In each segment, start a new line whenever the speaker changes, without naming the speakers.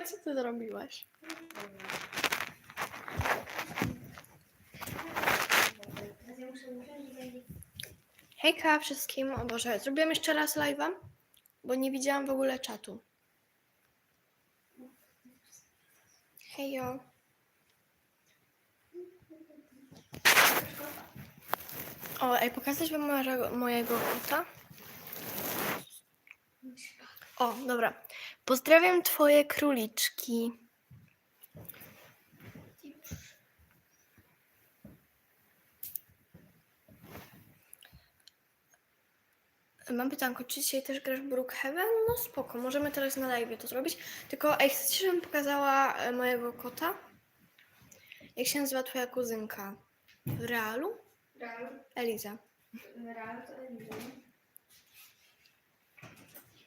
Co ty zrobiłaś? Hejka wszystkim. O Boże, zrobiłam jeszcze raz live'a, bo nie widziałam w ogóle czatu. Hejo. O, ej, pokazać wam mojego kota? O, dobra. Pozdrawiam twoje króliczki. Mam pytanko, czy dzisiaj też grasz Brookhaven? No spoko, możemy teraz na live to zrobić. Tylko, ej, chcecie, żebym pokazała e, mojego kota? Jak się nazywa twoja kuzynka? W realu?
Real,
Eliza.
real to Eliza.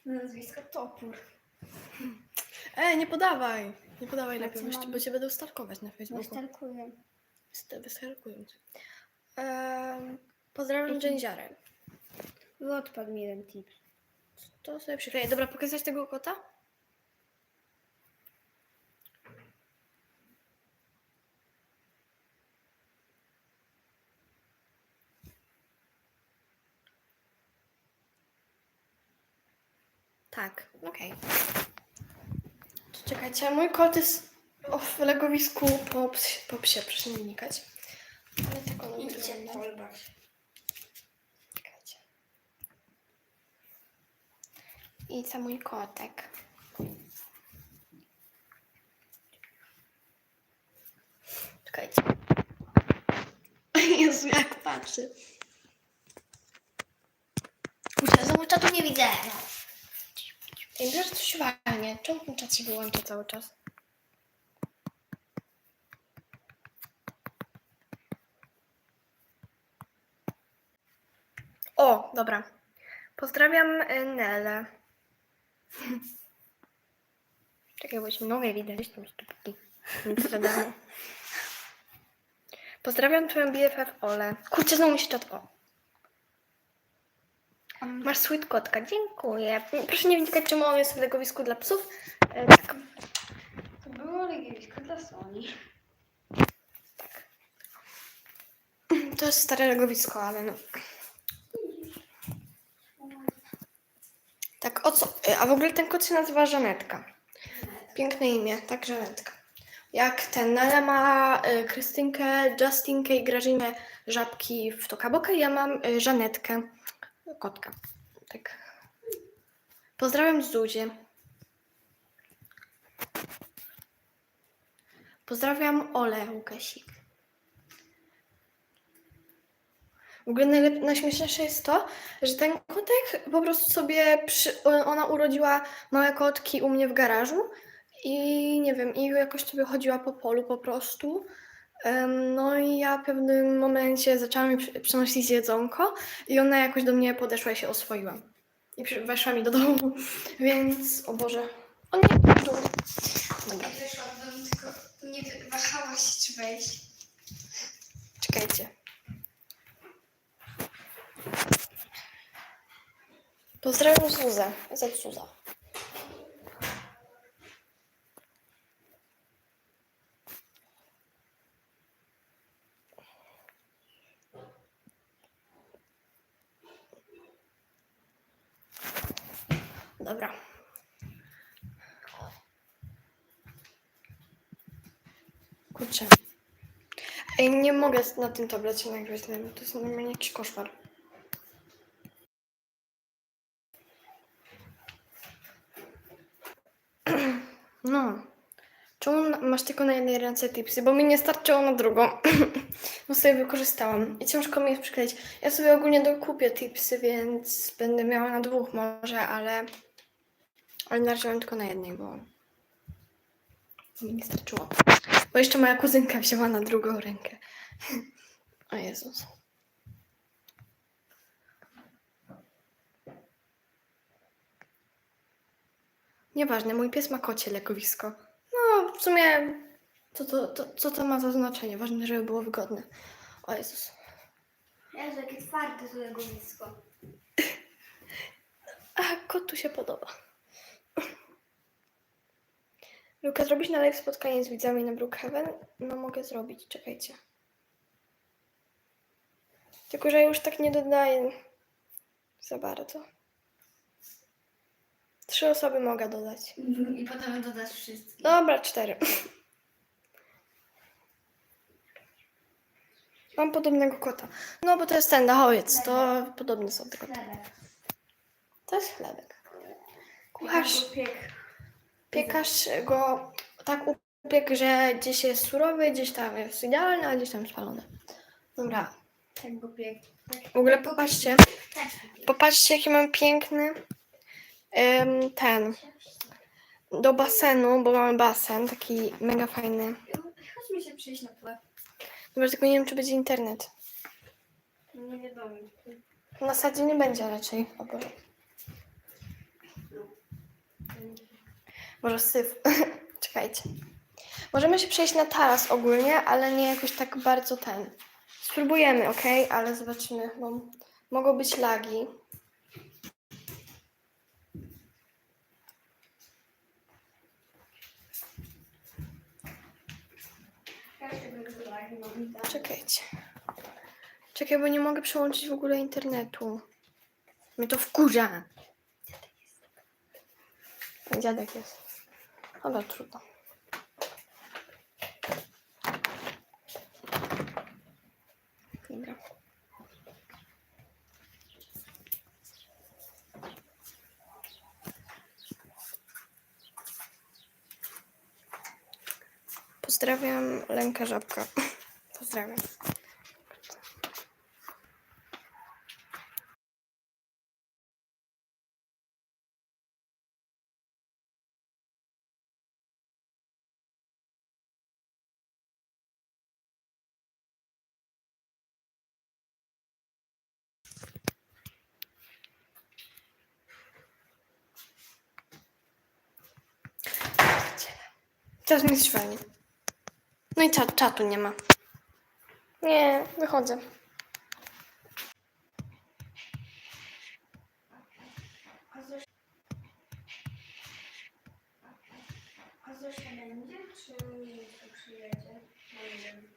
Nazwisko Topór.
Ej, nie podawaj! Nie podawaj
A
lepiej,
co
bo, cię-
mam?
bo cię będą stalkować na Facebooku.
Wystarkuję.
St- Wystarkują cię. Pozdrawiam
Jaki-
Dżęziarę.
Odpadł mi jeden tip.
To sobie przykleję. Dobra, pokazać tego kota? Tak, okej. Czekajcie, mój kot jest w legowisku po psie, po psie proszę nie wnikać. Ale tylko no,
Idźcie
no.
polbać.
Czekajcie. I co mój kotek. Czekajcie. Jezu, jak patrzy. Kurczę, znowu czatu nie widzę. Ej, wiesz, coś walnie. Czemu ten czat się wyłącza cały czas? O, dobra. Pozdrawiam y, Nelę. Czekaj, bo się nogę widać, tam stópki. Nic. Pozdrawiam twoją BFF Ole. Kurczę, znowu mi się czat... O, masz sweet kotka, dziękuję. Proszę nie wnikać, czemu on jest w legowisku dla psów. E, tak,
To było legielisko dla Sony.
to jest stare legowisko, ale no... Tak, o co? e, A w ogóle ten kot się nazywa Żanetka. Piękne imię, tak, Żanetka. Jak ten Nele ma y, Krystynkę, Justinkę i Grażynę Żabki w Tokabokę, ja mam y, Żanetkę, kotka. Tak. Pozdrawiam Zuzię. Pozdrawiam Ole Łukasik. W ogóle najśmieszniejsze jest to, że ten kotek po prostu sobie, przy, ona urodziła małe kotki u mnie w garażu i nie wiem, i jakoś sobie chodziła po polu po prostu. No i ja w pewnym momencie zaczęłam mi przy- przynosić jedzonko i ona jakoś do mnie podeszła i się oswoiła. I weszła mi do domu, więc, o Boże, o nie. Dobra,
Wyszłam do domu, tylko nie wahałaś się czy wejść.
czekajcie. Pozdrawiam Zuzę, za Zuza. Dobra. Kurczę. Ej, nie mogę na tym tablecie nagrywać, to jest normalnie jakiś koszmar. No. Czemu masz tylko na jednej ręce tipsy? Bo mi nie starczyło na drugą. bo sobie wykorzystałam. I ciężko mi jest przykleić. Ja sobie ogólnie dokupię tipsy, więc będę miała na dwóch może, ale... Ale na razie mam tylko na jednej, bo... mi nie starczyło. Bo jeszcze moja kuzynka wzięła na drugą rękę. o Jezus. Nieważne, mój pies ma kocie lekowisko. No, w sumie, to, to, to, co to ma za znaczenie? Ważne, żeby było wygodne. O Jezus.
Jezu, jakie twarde to legowisko.
A, kotu się podoba. Luka, zrobić na live spotkanie z widzami na Brookhaven? No mogę zrobić, czekajcie. Tylko, że już tak nie dodaję za bardzo. Trzy osoby mogę dodać.
I potem dodasz wszystkie.
Dobra, cztery. Mam podobnego kota. No bo to jest ten dachowiec, to podobny są te koty.
Chlebek.
To jest chlebek. Kucharz,
Piek.
Piekarz go tak upiekł, że gdzieś jest surowy, gdzieś tam jest idealny, a gdzieś tam spalony. Dobra,
Tak go piek.
w ogóle popatrzcie,
Tak.
popatrzcie jaki mam piękny ten do basenu, bo mamy basen, taki mega fajny.
Chodźmy się przejść na płę.
Dobra, tylko nie wiem, czy będzie internet.
Nie wiadomo.
Na sadzie nie będzie raczej. O Boże. Może syf. Czekajcie. Możemy się przejść na taras ogólnie, ale nie jakoś tak bardzo ten. Spróbujemy, ok? Ale zobaczymy, bo mogą być lagi. Czekajcie. Czekaj, bo nie mogę przełączyć w ogóle internetu. Mnie to wkurza. Dziadek jest. Dobra, trudno. Dobra. Pozdrawiam Lenka Żabka. Pozdrawiam. Teraz mi jest fajnie. No i czat, czatu nie ma. Nie, wychodzę.
A Zosia... Będzie, czy przyjedzie? Nie wiem.